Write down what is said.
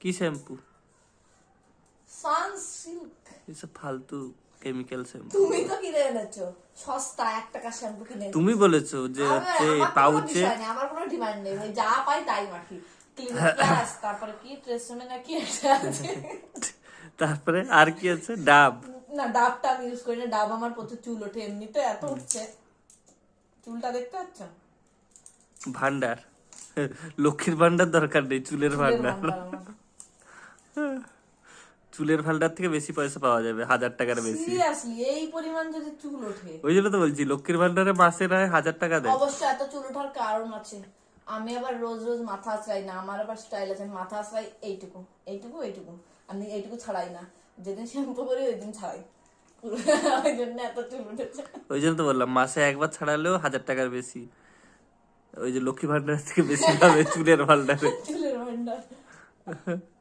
কি shampoo? Sunsilk ফালতু chemical shampoo তুমি তো কিনে এনেছো। সস্তা টাকা শ্যাম্পু কিনে তুমি বলেছ যে হচ্ছে পাউচে আমার কোনো ডিমান্ড নেই। ওই যা পাই তাই মাখি। তারপরে কি ট্রেসমে না কি একটা আছে? তারপরে আর কি আছে? ডাব। না ডাবটা আমি ইউজ করি না। ডাব আমার প্রচুর চুল ওঠে এমনিতে এত উঠছে। চুলটা দেখতে পাচ্ছ? ভান্ডার। লক্ষ্মীর ভান্ডার দরকার নেই চুলের ভান্ডার। চুলের ভান্ডার থেকে বেশি পয়সা পাওয়া যাবে হাজার টাকার বেশি। সিরিয়াসলি এই পরিমাণ যদি চুল ওঠে। ওই জন্য তো বলছি লক্ষ্মীর ভান্ডারে মাসে নয় হাজার টাকা দেয়। অবশ্যই এত চুল ওঠার কারণ আছে। আমি আবার রোজ রোজ মাথা আঁচড়াই না আমার আবার স্টাইল আছে মাথা আঁচড়াই এইটুকু এইটুকু এইটুকু। আমি এইটুকু ছাড়াই না। যেদিন শ্যাম্পু করি ওই দিন ছাড়াই। ওই জন্য এত চুল উঠেছে। ওই জন্য তো বললাম মাসে একবার ছাড়ালেও হাজার টাকার বেশি। ওই যে লক্ষ্মী ভান্ডার থেকে বেশি পাবে চুলের ভান্ডারে। চুলের ভান্ডার।